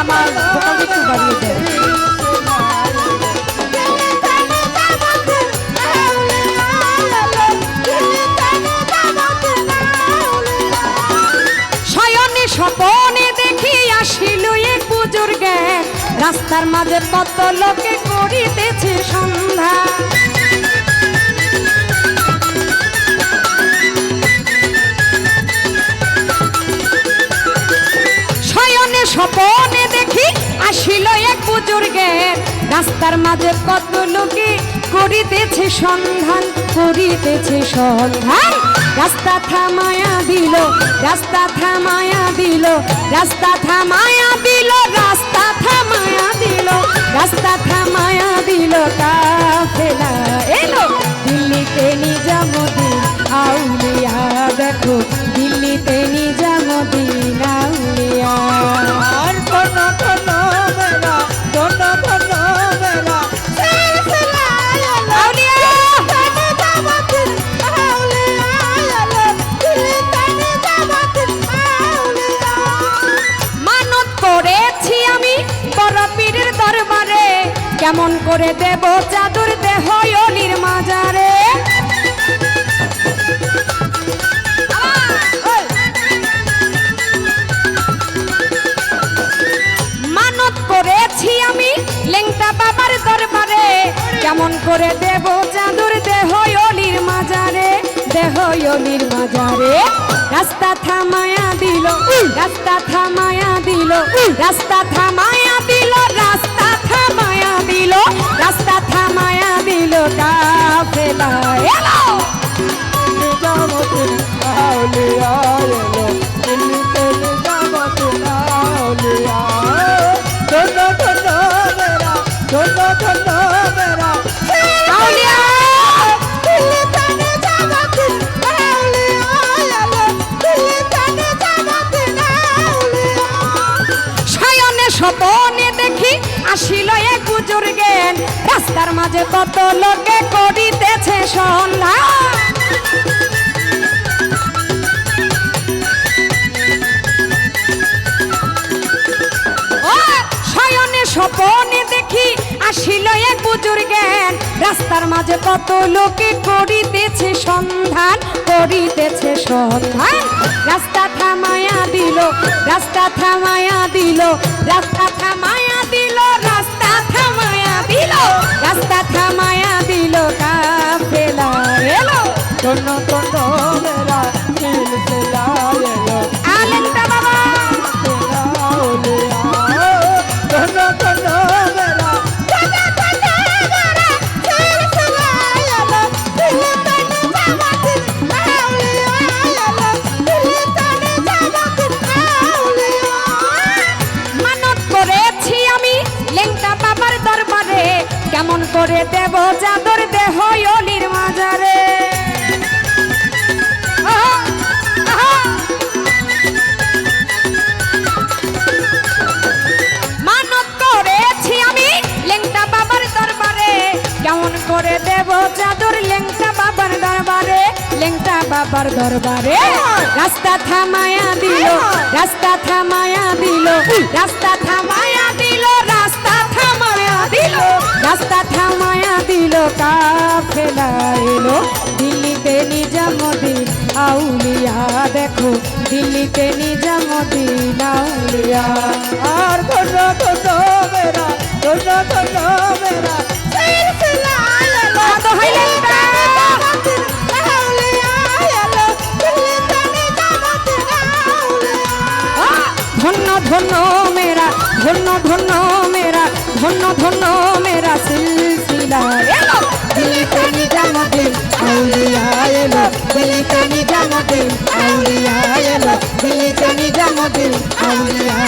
আমার ভোকাল একটু বাড়িয়ে দেয় স্বপনে দেখি আসিল এক পুজোর জ্ঞান রাস্তার মাঝে কত লোকে করিতেছে সন্ধ্যা। বুজুর্গের রাস্তার মাঝে কত লোকে করিতেছে সন্ধান করিতেছে সন্ধান। রাস্তা থামায়া দিল, রাস্তা থামায়া দিল, রাস্তা থামায়া দিল, রাস্তা থামায়া দিল, রাস্তা থামায়া দিল, কাফেলা এলো, দিল্লিতে নিজামুদ্দিন কেমন করে দেব চাদর দেহ অলির মাজারে? মানত করেছি আমি লেংটা বাবার দরবারে। কেমন করে দেব চাদর দেহ অলির মাজারে? দেহ অলির মাজারে। রাস্তা থামায়া দিল, রাস্তা থামায়া দিল, রাস্তা থামায়া বুজুর্গেন রাস্তার মাঝে কত লোকে করিতেছে সন্ধ্যা স্বপনে দেখি আসিল এক বুজুর্গেন রাস্তার মাঝে কত লোকে করিতেছে সন্ধান করিতেছে সন্ধান। রাস্তা থামায়া দিল, রাস্তা থামায়া দিল, রাস্তা থামায়া দিল রাস্তা থামায়া দিল রাস্তা থামায়া কাফেলা এলো। দরবারে কেমন করে দেব চাদর দেহ অলির মাজারে? আহা, আহা। মানত করেছি আমি লেংটা বাবার দরবারে কেমন করে দেব চাদর লেংটা বাবার দরবারে? লেংটা বাবার দরবারে রাস্তা থামায়া দিল রাস্তা থামায়া দিল রাস্তা থামায়া কাফেলা এলো। দিল্লিতে নিজামুদ্দিন, আউলিয়া দেখো। দিল্লিতে নিজামুদ্দিন, আউলিয়া। আর কোন কোন মেরা কোন কোন মেরা ধন্য ধন্য মেরা ধন্য ধন্য মেরা ধন্য ধন্য মেরা সিলসিলা এলো। দিল্লিতে নিজামুদ্দিন আউলিয়া এলো। দিল্লিতে নিজামুদ্দিন আউলিয়া এলো। নিজামুদ্দিন আউলিয়া